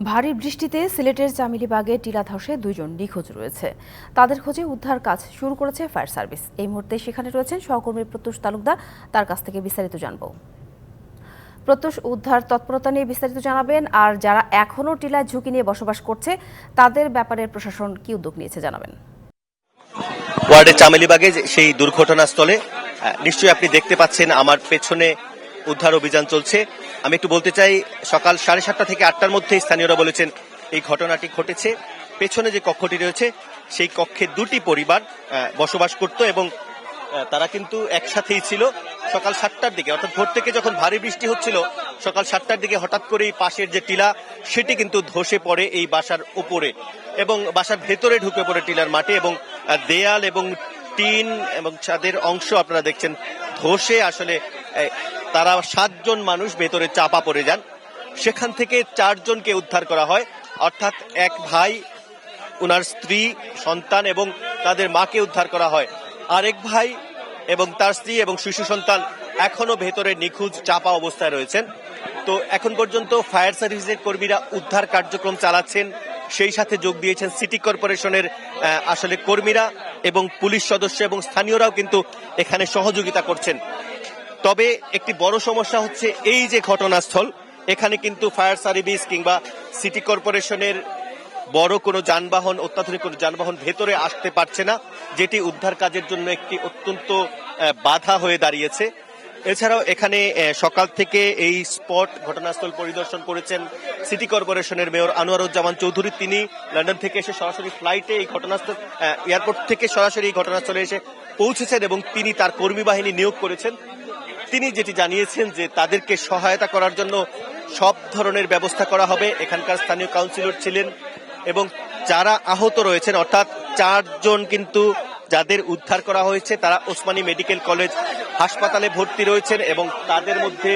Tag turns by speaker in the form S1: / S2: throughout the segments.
S1: ভারী বৃষ্টিতে সিলেটের চামিলিবাগে টিলা ধসে দুইজন নিখোঁজ রয়েছে। তাদের খোঁজে উদ্ধার কাজ শুরু করেছে ফায়ার সার্ভিস। এই মুহূর্তে সেখানে রয়েছেন সহকর্মী প্রত্যুষ তালুকদার। তার কাছ থেকে বিস্তারিত জানব। প্রত্যুষ, উদ্ধার তৎপরতা নিয়ে বিস্তারিত জানাবেন। আর যারা এখনও টিলায় ঝুঁকি নিয়ে বসবাস করছে, তাদের ব্যাপারে প্রশাসন কি উদ্যোগ নিয়েছে জানাবেন।
S2: ওয়ার্ডের চামেলিবাগে সেই দুর্ঘটনাস্থলে নিশ্চয়ই আপনি দেখতে পাচ্ছেন আমার পেছনে উদ্ধার অভিযান চলছে। আমি একটু বলতে চাই, সকাল সাড়ে সাতটা থেকে আটটার মধ্যে স্থানীয়রা বলেছেন এই ঘটনাটি ঘটেছে। পেছনে যে কক্ষটি রয়েছে, সেই কক্ষে দুটি পরিবার বসবাস করত এবং তারা কিন্তু একসাথেই ছিল। সকাল সাতটার দিকে, অর্থাৎ ভোর থেকে যখন ভারী বৃষ্টি হচ্ছিল, সকাল সাতটার দিকে হঠাৎ করে এই পাশের যে টিলা, সেটি কিন্তু ধসে পড়ে এই বাসার উপরে এবং বাসার ভেতরে ঢুকে পড়ে টিলার মাঠে এবং দেয়াল এবং টিন এবং ছাদের অংশ আপনারা দেখছেন ধসে আসলে তারা সাতজন মানুষ ভেতরে চাপা পড়ে যান। সেখান থেকে চারজনকে উদ্ধার করা হয়। অর্থাৎ এক ভাই ওনার স্ত্রী, সন্তান এবং তাদের মাকে উদ্ধার করা হয়। আরেক ভাই এবং তার স্ত্রী এবং শিশু সন্তান এখনও ভেতরে নিখোঁজ, চাপা অবস্থায় রয়েছেন। তো এখন পর্যন্ত ফায়ার সার্ভিসের কর্মীরা উদ্ধার কার্যক্রম চালাচ্ছেন। সেই সাথে যোগ দিয়েছেন সিটি কর্পোরেশনের আসলে কর্মীরা এবং পুলিশ সদস্য এবং স্থানীয়রাও কিন্তু এখানে সহযোগিতা করছেন। তবে একটি বড় সমস্যা হচ্ছে এই যে ঘটনাস্থল, এখানে কিন্তু ফায়ার সার্ভিস কিংবা সিটি কর্পোরেশনের বড় কোনো যানবাহন, অত্যাধুনিক কোনো যানবাহন ভেতরে আসতে পারছে না, যেটি উদ্ধার কাজের জন্য একটি অত্যন্ত বাধা হয়ে দাঁড়িয়েছে। এছাড়াও এখানে সকাল থেকে এই স্পট ঘটনাস্থল পরিদর্শন করেছেন সিটি কর্পোরেশনের মেয়র আনোয়ারুজ্জামান চৌধুরী। তিনি লন্ডন থেকে এসে সরাসরি ফ্লাইটে এই ঘটনাস্থল এয়ারপোর্ট থেকে সরাসরি এই ঘটনাস্থলে এসে পৌঁছেছেন এবং তিনি তার কর্মী বাহিনী নিয়োগ করেছেন। তিনি যেটি জানিয়েছেন যে তাদেরকে সহায়তা করার জন্য সব ধরনের ব্যবস্থা করা হবে। এখানকার স্থানীয় কাউন্সিলর ছিলেন এবং যারা আহত রয়েছেন, অর্থাৎ চারজন কিন্তু যাদের উদ্ধার করা হয়েছে, তারা ওসমানী মেডিকেল কলেজ হাসপাতালে ভর্তি রয়েছেন এবং তাদের মধ্যে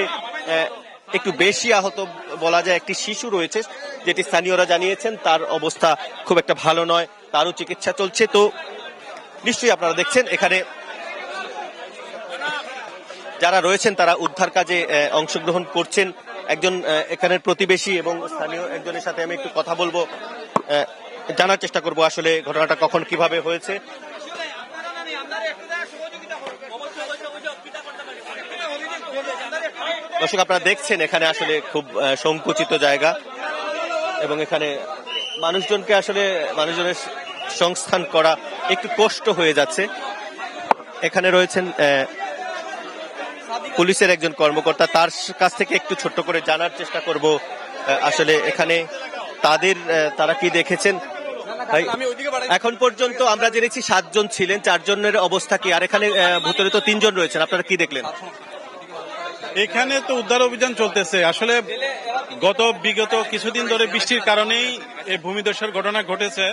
S2: একটু বেশি আহত বলা যায় একটি শিশু রয়েছে, যেটি স্থানীয়রা জানিয়েছেন তার অবস্থা খুব একটা ভালো নয়, তারও চিকিৎসা চলছে। তো নিশ্চয়ই আপনারা দেখছেন, এখানে যারা রয়েছেন, তারা উদ্ধার কাজে অংশগ্রহণ করছেন। একজন এখানের প্রতিবেশী এবং স্থানীয় একজনের সাথে আমি একটু কথা বলব। জানার চেষ্টা করব আসলে ঘটনাটা কখন কীভাবে হয়েছে। দর্শক, আপনারা দেখছেন এখানে আসলে খুব সংকুচিত জায়গা এবং এখানে মানুষজনকে আসলে, মানুষজনের সংস্থান করা একটু কষ্ট হয়ে যাচ্ছে। এখানে রয়েছেন পুলিশের একজন কর্মকর্তা তার কাছ থেকে একটু ছোট্ট করে জানার চেষ্টা করব আসলে এখানে তাদের তারা কি দেখেছেন? এখন পর্যন্ত আমরা জেনেছি সাতজন ছিলেন, চারজনের অবস্থা কি? আর এখানে ভেতরে তো তিনজন রয়েছেন, আপনারা কি দেখলেন?
S3: এখানে তো উদ্ধার অভিযান চলতেছে। আসলে গত বিগত কিছুদিন ধরে বৃষ্টির কারণেই এই ভূমিধসের ঘটনা ঘটেছে।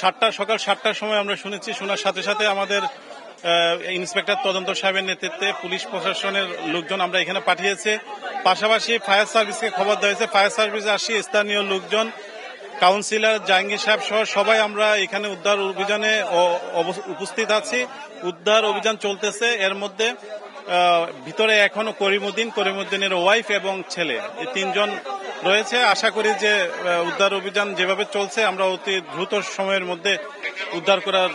S3: সাতটা, সকাল সাতটার সময় আমরা শুনেছি, শোনার সাথে সাথে আমাদের ইন্সপেক্টর তদন্ত সাহেবের নেতৃত্বে পুলিশ প্রশাসনের লোকজন আমরা এখানে পাঠিয়েছে। পাশাপাশি ফায়ার সার্ভিসকে খবর দেওয়া হয়েছে, ফায়ার সার্ভিসে আসি স্থানীয় লোকজন, কাউন্সিলর জাহাঙ্গীর সাহেব সহ সবাই আমরা এখানে উদ্ধার অভিযানে উপস্থিত আছি। উদ্ধার অভিযান চলতেছে, এর মধ্যে ভিতরে এখনও করিমুদ্দিন, করিমুদ্দিনের ওয়াইফ এবং ছেলে, এই তিনজন রয়েছে। আশা করি যে উদ্ধার অভিযান যেভাবে চলছে, আমরা অতি দ্রুত সময়ের মধ্যে উদ্ধার করার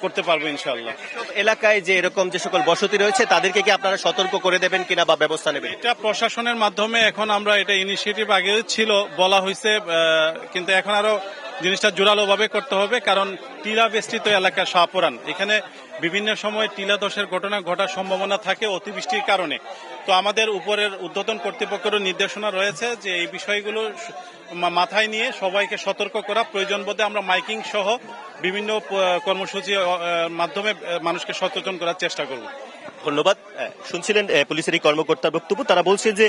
S3: করতে পারব ইনশাল্লাহ
S2: এলাকায় যে এরকম যে সকল বসতি রয়েছে তাদেরকে কি আপনারা সতর্ক করে দেবেন কিনা বা ব্যবস্থা নেবেন?
S3: এটা প্রশাসনের মাধ্যমে এখন আমরা এটা ইনিশিয়েটিভ আগে ছিল বলা হয়েছে কিন্তু এখন আরও জিনিসটা জোরালো ভাবে করতে হবে, কারণ টিলা বেষ্টিত এলাকা শাহপুরান এখানে বিভিন্ন সময় টিলা দশের ঘটনা ঘটার সম্ভাবনা থাকে অতিবৃষ্টির কারণে। তো আমাদের উপরের উদ্বোধন কর্তৃপক্ষেরও নির্দেশনা রয়েছে যে এই বিষয়গুলো মাথায় নিয়ে সবাইকে সতর্ক করা প্রয়োজন বোধে আমরা মাইকিং সহ বিভিন্ন কর্মসূচি মাধ্যমে মানুষকে সচেতন করার চেষ্টা করব।
S2: ধন্যবাদ। শুনছিলেন পুলিশের এই কর্মকর্তার বক্তব্য। তারা বলছেন যে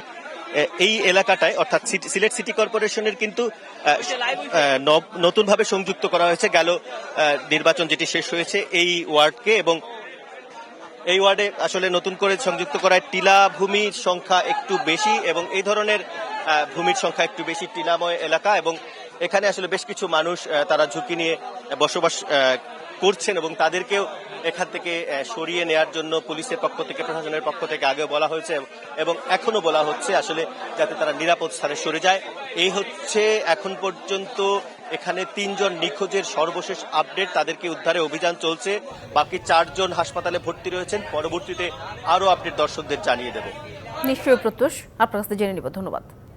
S2: এই এলাকাটায়, অর্থাৎ সিলেট সিটি কর্পোরেশনের কিন্তু নতুনভাবে সংযুক্ত করা হয়েছে। গেল নির্বাচন যেটি শেষ হয়েছে এই ওয়ার্ডকে এবং এই ওয়ার্ডে আসলে নতুন করে সংযুক্ত করায় টিলা ভূমির সংখ্যা একটু বেশি এবং এই ধরনের ভূমির সংখ্যা একটু বেশি টিলাময় এলাকা এবং এখানে আসলে বেশ কিছু মানুষ তারা ঝুঁকি নিয়ে বসবাস করছেন এবং তাদেরকেও এখান থেকে সরিয়ে নেয়ার জন্য পুলিশের পক্ষ থেকে, প্রশাসনের পক্ষ থেকে আগে বলা হয়েছে এবং এখনও বলা হচ্ছে আসলে যাতে তারা নিরাপদ স্থানে সরে যায়। এই হচ্ছে এখন পর্যন্ত এখানে তিনজন নিখোঁজের সর্বশেষ আপডেট। তাদেরকে উদ্ধারে অভিযান চলছে। বাকি চারজন হাসপাতালে ভর্তি রয়েছেন। পরবর্তীতে আরও আপডেট দর্শকদের জানিয়ে দেব।
S1: নিশ্চয়ই প্রত্যুষ। আপনার কাছ জেনে নিব। ধন্যবাদ।